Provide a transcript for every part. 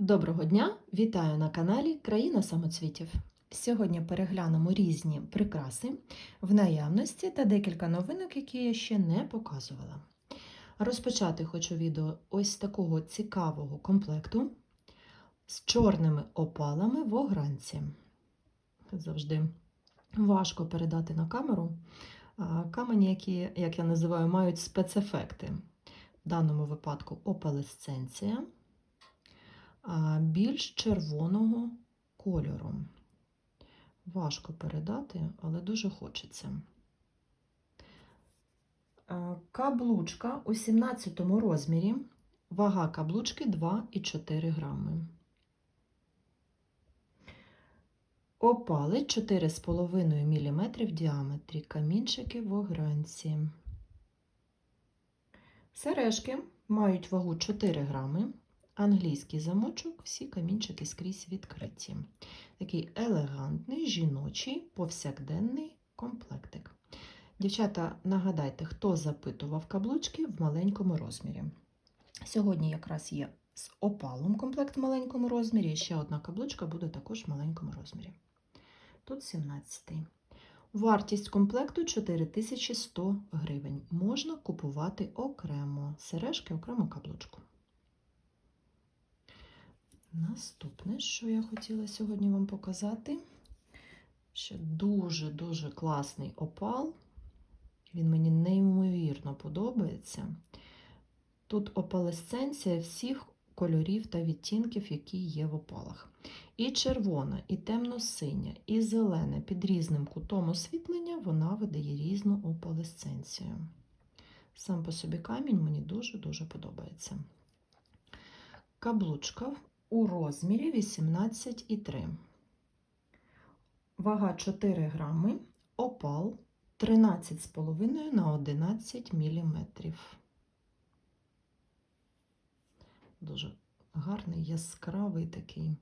Доброго дня! Вітаю на каналі Країна самоцвітів. Сьогодні переглянемо різні прикраси в наявності та декілька новинок, які я ще не показувала. Розпочати хочу відео ось такого цікавого комплекту з чорними опалами в огранці. Завжди важко передати на камеру. Камені, які, як я називаю, мають спецефекти. В даному випадку опалесценція більш червоного кольору. Важко передати, але дуже хочеться. Каблучка у 17 розмірі. Вага каблучки 2,4 грами. Опали 4,5 мм в діаметрі. Камінчики в огранці. Сережки мають вагу 4 грами. Англійський замочок, всі камінчики скрізь відкриті. Такий елегантний, жіночий, повсякденний комплектик. Дівчата, нагадайте, хто запитував каблучки в маленькому розмірі. Сьогодні якраз є з опалом комплект в маленькому розмірі, і ще одна каблучка буде також в маленькому розмірі. Тут 17 Вартість комплекту 4100 гривень. Можна купувати окремо сережки, окремо каблучку. Наступне, що я хотіла сьогодні вам показати, ще дуже-дуже класний опал. Він мені неймовірно подобається. Тут опалесценція всіх кольорів та відтінків, які є в опалах. І червона, і темно-синя, і зелена під різним кутом освітлення вона видає різну опалесценцію. Сам по собі камінь мені дуже-дуже подобається. Каблучка у розмірі 18,3. Вага 4 грами, опал 13,5 на 11 мм. Дуже гарний, яскравий такий.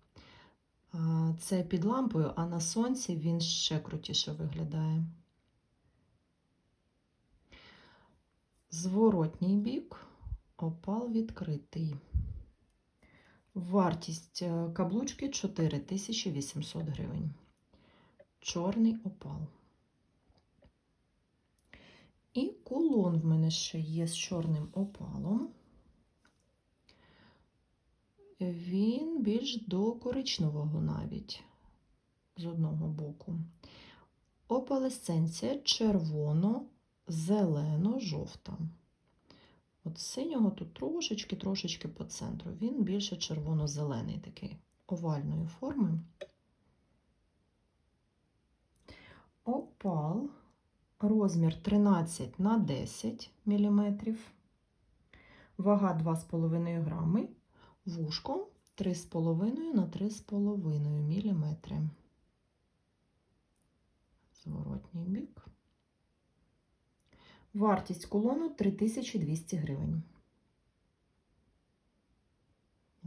Це під лампою, а на сонці він ще крутіше виглядає. Зворотній бік, опал відкритий. Вартість е, каблучки 4800 гривень. Чорний опал. І кулон в мене ще є з чорним опалом. Він більш до коричневого навіть з одного боку. Опалесценція червоно-зелено-жовта. От синього тут трошечки-трошечки по центру. Він більше червоно-зелений такий овальної форми. Опал розмір 13 на 10 мм, вага 2,5 грами, вушко 3,5 на 3,5 мм. Зворотній бік. Вартість кулону 3200 гривень.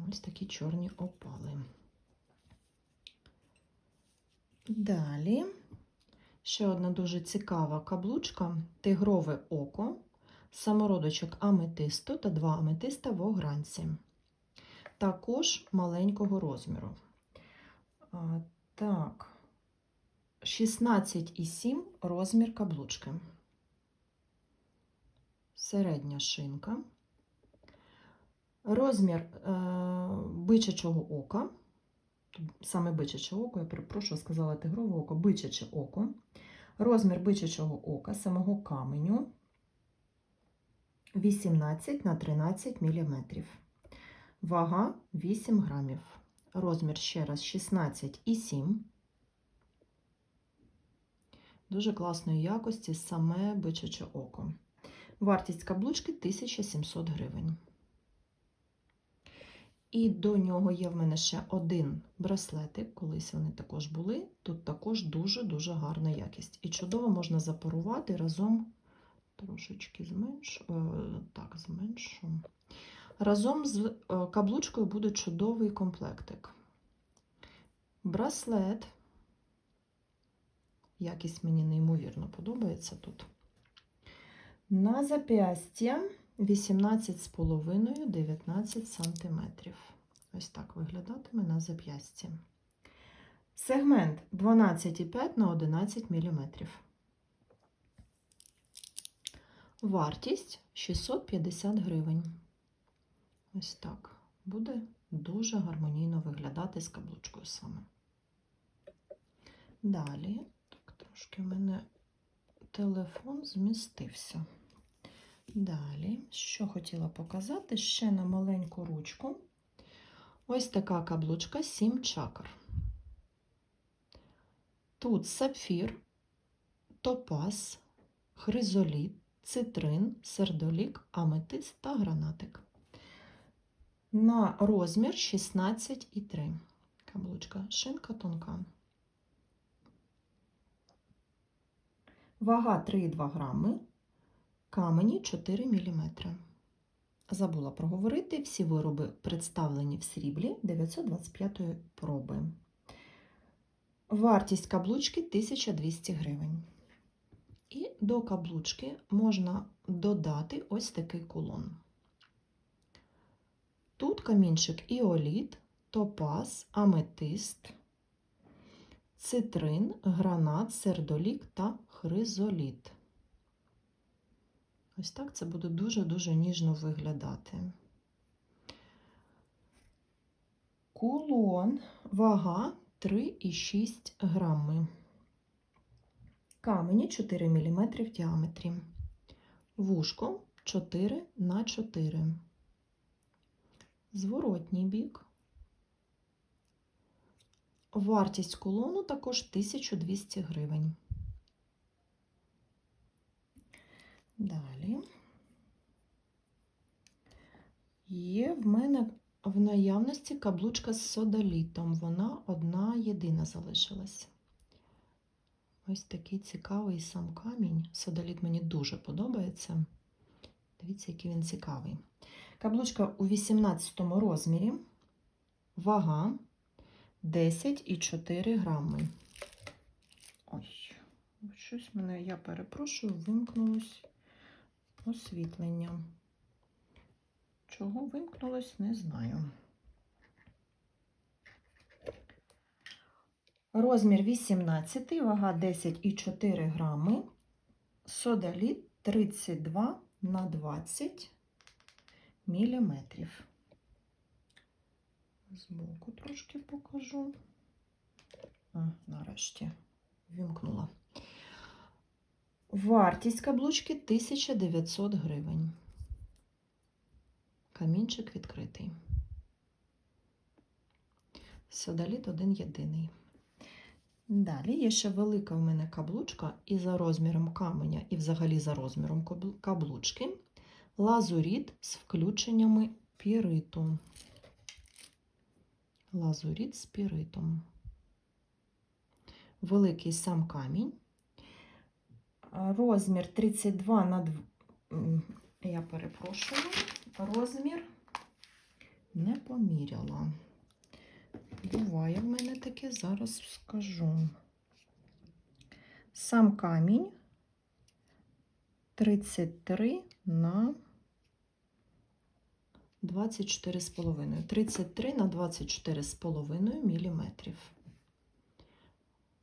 Ось такі чорні опали. Далі ще одна дуже цікава каблучка тигрове око, самородочок аметисту та два аметиста в огранці. Також маленького розміру. Так, 16,7 розмір каблучки середня шинка, розмір е, бичачого ока, саме бичаче око, я перепрошую, сказала тигрове око, бичаче око, розмір бичачого ока, самого каменю. 18 на 13 мм, вага 8 грамів, розмір ще раз 16,7 Дуже класної якості саме бичаче око. Вартість каблучки 1700 гривень. І до нього є в мене ще один браслетик, колись вони також були. Тут також дуже-дуже гарна якість. І чудово можна запарувати разом, трошечки зменшу, так, зменшу. Разом з е, каблучкою буде чудовий комплектик. Браслет. Якість мені неймовірно подобається тут. На зап'ястя 18,5-19 см. Ось так виглядатиме на зап'ясті. Сегмент 12,5 на 11 мм. Вартість 650 гривень. Ось так. Буде дуже гармонійно виглядати з каблучкою саме. Далі, так, трошки в мене телефон змістився. Далі, що хотіла показати, ще на маленьку ручку. Ось така каблучка 7 чакр. Тут сапфір, топаз, хризоліт, цитрин, сердолік, аметист та гранатик. На розмір 16,3. Каблучка, шинка тонка. Вага 3,2 грами, камені 4 мм. Забула проговорити, всі вироби представлені в сріблі 925 проби. Вартість каблучки 1200 гривень. І до каблучки можна додати ось такий кулон. Тут камінчик іоліт, топаз, аметист, цитрин, гранат, сердолік та хризоліт. Ось так це буде дуже-дуже ніжно виглядати. Кулон, вага 3,6 грами. Камені 4 мм в діаметрі. Вушко 4 на 4. Зворотній бік. Вартість кулону також 1200 гривень. Далі є в мене в наявності каблучка з содолітом. Вона одна єдина залишилась. Ось такий цікавий сам камінь. Содоліт мені дуже подобається. Дивіться, який він цікавий. Каблучка у 18 розмірі, вага 10,4 грами. Ой, щось мене, я перепрошую, вимкнулось освітлення. Чого вимкнулось, не знаю. Розмір 18, вага 10,4 грами, содаліт 32 на 20 міліметрів. Збоку трошки покажу. А, нарешті вімкнула. Вартість каблучки 1900 гривень. Камінчик відкритий. Содаліт один єдиний. Далі є ще велика в мене каблучка і за розміром каменя, і взагалі за розміром каблучки. Лазуріт з включеннями піриту. Лазуріт з піритом. Великий сам камінь. Розмір 32 на 2. Я перепрошую, розмір не поміряла. Буває в мене таке, зараз скажу. Сам камінь 33 на 24,5. 33 на 24,5 міліметрів.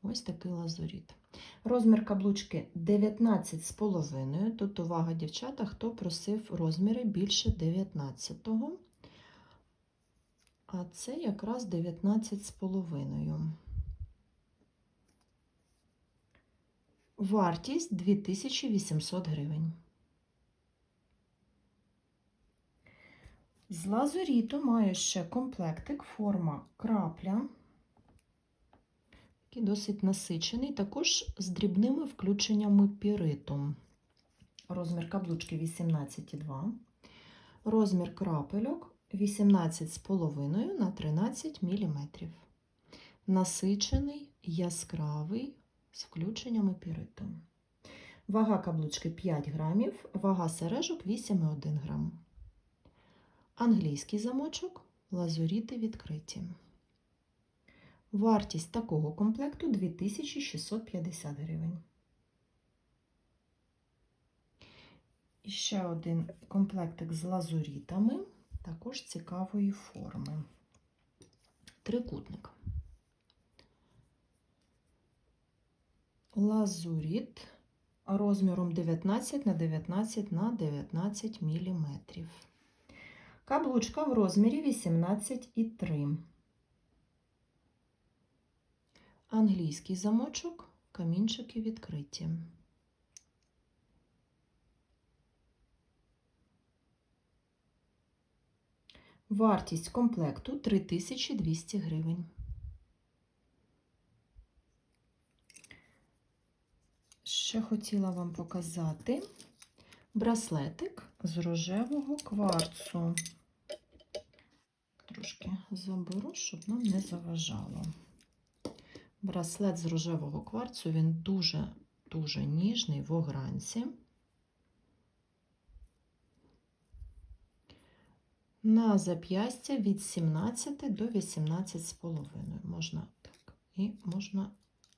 Ось такий лазуріт. Розмір каблучки 19,5. Тут увага, дівчата, хто просив розміри більше 19-го. А це якраз 19,5. Вартість 2800 гривень. З лазуріту маю ще комплектик, форма крапля, який досить насичений, також з дрібними включеннями піриту. Розмір каблучки 18,2, розмір крапельок 18,5 на 13 мм. Насичений, яскравий, з включеннями піриту. Вага каблучки 5 грамів, вага сережок 8,1 грам. Англійський замочок, лазуріти відкриті. Вартість такого комплекту 2650 гривень. І ще один комплектик з лазурітами, також цікавої форми. трикутник. Лазуріт розміром 19 на 19 на 19 мм. Каблучка в розмірі 18,3. Англійський замочок, камінчики відкриті. Вартість комплекту 3200 гривень. Ще хотіла вам показати браслетик з рожевого кварцу. Трошки заберу, щоб нам не заважало. Браслет з рожевого кварцу, він дуже-дуже ніжний в огранці. На зап'ястя від 17 до 18,5. Можна так. І можна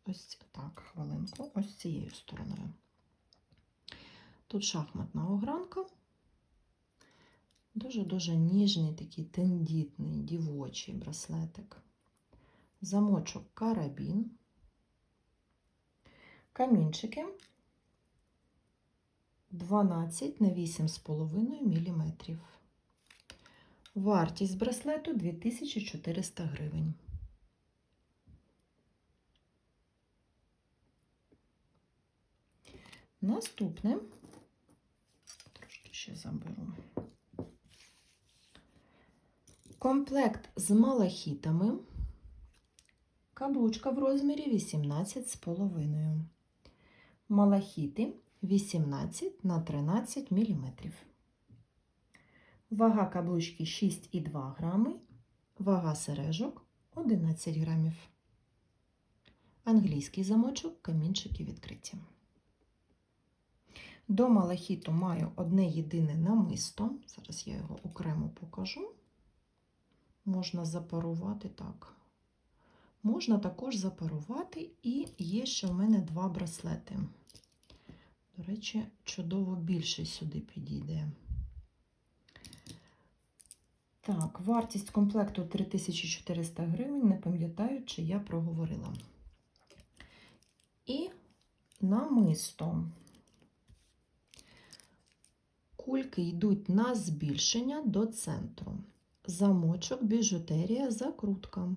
ось так, хвилинку, ось цією стороною. Тут шахматна огранка. Дуже-дуже ніжний, такий тендітний, дівочий браслетик. Замочок карабін. Камінчики 12 на 8,5 мм. Вартість браслету 2400 гривень. Наступне, трошки ще заберу. Комплект з малахітами. Каблучка в розмірі 18,5. Малахіти 18 на 13 мм. Вага каблучки 6,2 грами. Вага сережок 11 грамів. Англійський замочок, камінчики відкриті. До малахіту маю одне єдине намисто. Зараз я його окремо покажу. Можна запарувати так. Можна також запарувати, і є ще в мене два браслети. До речі, чудово більше сюди підійде. Так, вартість комплекту 3400 гривень, не пам'ятаю, чи я проговорила. І намисто. Кульки йдуть на збільшення до центру. Замочок, біжутерія, закрутка.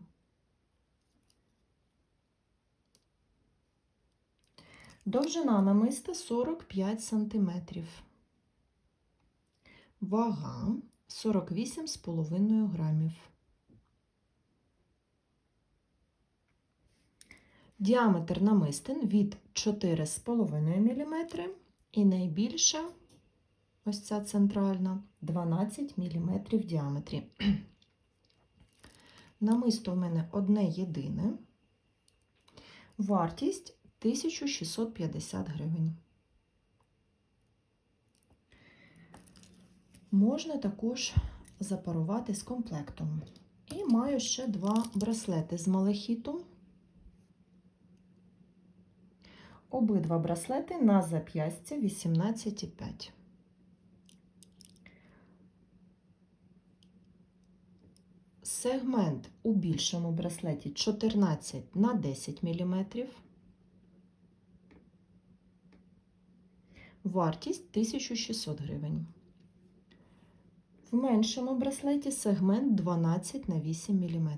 Довжина намиста 45 см. Вага 48,5 грамів. Діаметр намистин від 4,5 мм і найбільша, ось ця центральна, 12 мм в діаметрі. Намисто в мене одне єдине. Вартість 1650 гривень. Можна також запарувати з комплектом. І маю ще два браслети з малахіту. Обидва браслети на зап'ястя 18,5. Сегмент у більшому браслеті 14 на 10 мм. Вартість 1600 гривень. В меншому браслеті сегмент 12 на 8 мм.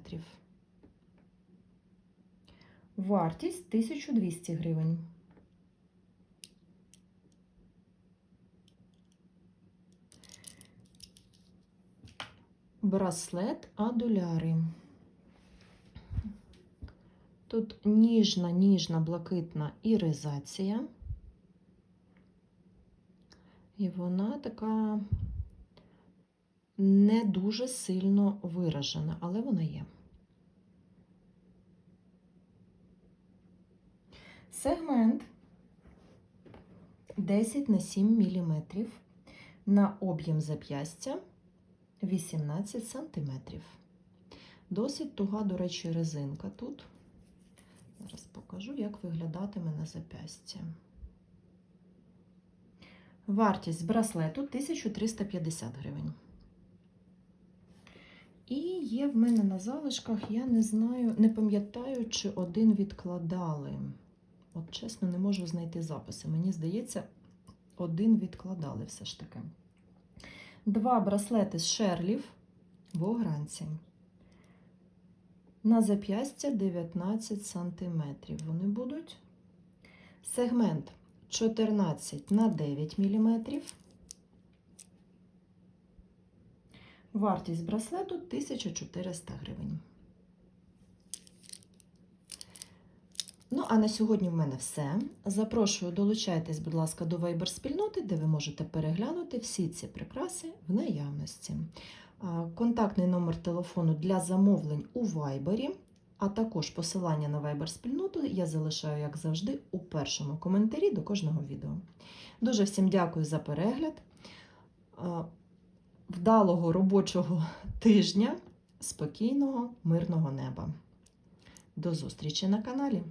Вартість 1200 гривень. Браслет адуляри. Тут ніжна, ніжна блакитна іризація. І вона така не дуже сильно виражена, але вона є. Сегмент 10 на 7 мм на об'єм зап'ястя 18 см. Досить туга, до речі, резинка тут. Зараз покажу, як виглядатиме на зап'ясті. Вартість браслету 1350 гривень. І є в мене на залишках, я не знаю, не пам'ятаю, чи один відкладали. От чесно, не можу знайти записи. Мені здається, один відкладали все ж таки. Два браслети з шерлів в огранці. На зап'ястя 19 см вони будуть. Сегмент 14 на 9 мм. Вартість браслету 1400 гривень. Ну, а на сьогодні в мене все. Запрошую, долучайтесь, будь ласка, до Viber спільноти, де ви можете переглянути всі ці прикраси в наявності. Контактний номер телефону для замовлень у Viber, а також посилання на Viber спільноту я залишаю, як завжди, у першому коментарі до кожного відео. Дуже всім дякую за перегляд. Вдалого робочого тижня, спокійного, мирного неба. До зустрічі на каналі!